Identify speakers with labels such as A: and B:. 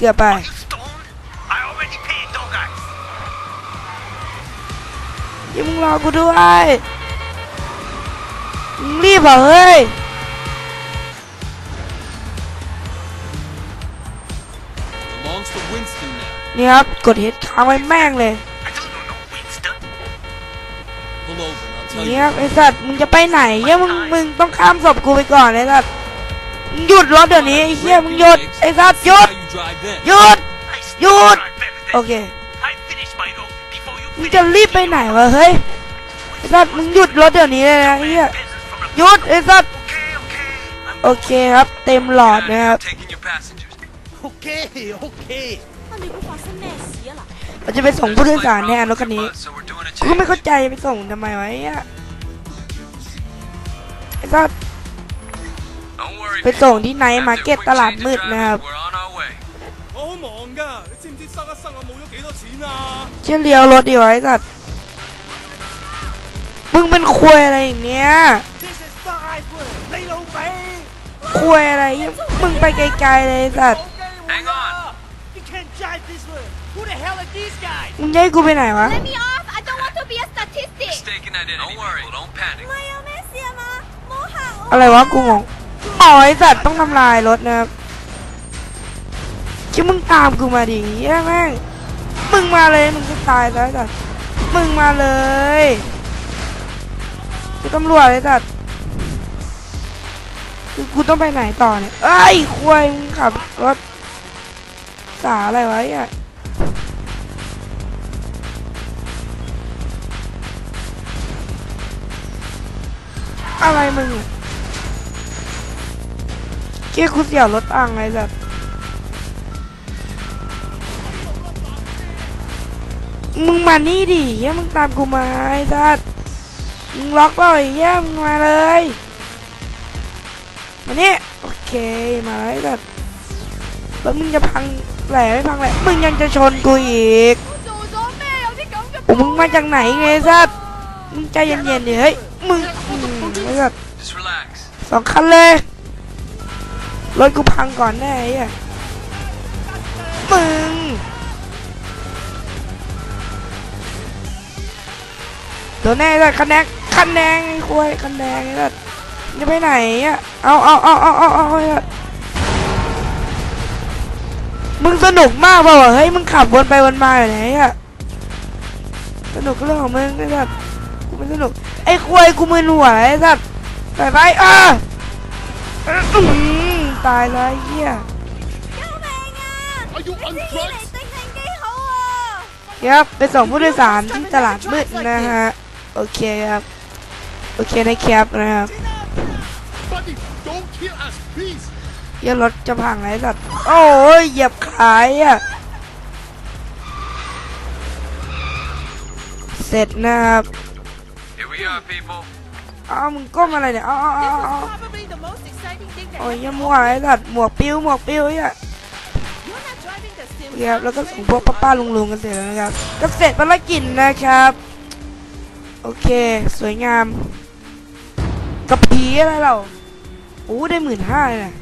A: เกือบไป
B: You stoned? I already paid, don't I?
A: ยังมึงรอกูด้วยมึงรีบเหรอเฮ้ย
C: Belongs to Winston now.
A: นี่ครับ กดเฮดค้างไว้แม่งเลย
B: I don't know no Winston.
C: Pull over and I'll tell
A: นี่
C: you.
A: ครับไอ้สัตว์มึงจะไปไหนเหี้ยมึงมึงต้องข้ามศพกูไปก่อนไอ้สัตว์มึงหยุดรถเดี๋ยวนี้ไอ้เหี้ยมึงหยุดไอ้สัตว์หยุด หยุด
B: หยุด
A: โอเคมึงจะรีบไปไหนวะเฮ้ยไอ้สัตว์มึงหยุดรถเดี๋ยวนี้เลยนะเฮียหยุดไอ้สัตว์โอเคครับ เต็มหลอดนะครับ
D: โอเคโอเค
A: เราจะไปส่งผู้โดยสารแทนรถคันนี้กูไม่เข้าใจไปส่งทำไมวะเนี่ไอ้สัตว์ไปส่งที่ไนท์มาร์เก็ตตลาดมืดนะครับ
E: 忙噶，你知唔知生一生我冇咗几多钱啊？
A: เชี่ยเลี้ยวรถดีวะไอ้สัตว์มึงเป็นควยอะไรอย่างเงี้ย
B: This is five word. 你老味。
A: ควยอะไรเหี้ยมึงไปไกลๆเลยไอ้สัตว์
C: Hang on.
B: You can't drive this way. Who the hell are these guys?
A: มึงจะให้กูไปไหนวะ
D: Let me off! I don't want to be a statistic.
C: Mistaken identity. Don't worry. Don't panic.
D: ไม่เอา咩事啊嘛？冇吓我。
A: อะไรวะกูงงอ๋อไอ้สัตว์ต้องทำลายรถนะครับ คิดมึงตามกูมาดิเหี้แม่งมึงมาเลยมึงจะตายแล้วไอ้สัตมึงมาเลยกูตำรวจไอ้สัตคือกูต้องไปไหนต่อเนี่ยเอ้ยควายมึงขับรถสาอะไรวะเนี่ยอะไรมึงเกี้ยกูเสียรถตังไอ้สัต มึงมานี่ดิเฮียมึงตามกูมาไอ้ทัดมึงล็อกเปล่าไอ้เฮียมึงมาเลยมาเนี่โอเคมาไอ้ทัดแล้วมึงจะพังแหล่ไม่พังแหล่มึงยังจะชนกูอีกโอ้มึงมาจากไหนไงทัดมึงใจเย็นๆดิเฮ้ยมึงไอ้
C: ทัด
A: สองคันเลยรถกูพังก่อนแน่ไอ้ เดี๋ยวแน่เลยคะแนนคะแนนคุยคะแนนเลยจะไปไหนอะเอาเอาเอาเอาเอาเอามึงสนุกมากป่าวะเฮ้ยมึงขับวนไปวนมาอยู่ไหนอะสนุกเรื่องของมึงไอ้สัตว์กูไม่สนุกไอ้คุยกูมือหัวไอ้สัตว์ไปไปอะตายเลยเฮียครับไปส่งผู้โดยสารที่ตลาดมืดนะฮะ โอเคครับ โอเคนะครับนะครับ
E: Buddy, don't kill us, please.
A: เหี้ยรถจะพังไอ้สัตว์โอ้ยเหยียบขายอะ เสร็จนะครับ
C: Here we are, people.
A: อ้าวมึงก้มอะไรเนี่ยอ้าวอ้าวอ้าวอ้าว
D: probably the most exciting thing
A: โอ้ยเหี้ยมัวไอ้สัตว์หมวกปิ้วหมวกปิ้วเนี่ย
D: You're not driving the sim.
A: โอเคครับแล้วก็ส่งพวกป้าๆลุงๆกันเสร็จแล้วนะครับ ก็เสร็จภารกิจนะครับ โอเค สวยงาม กับผีอะไรเราโอ้ได้หมื่นห้าเลยนะ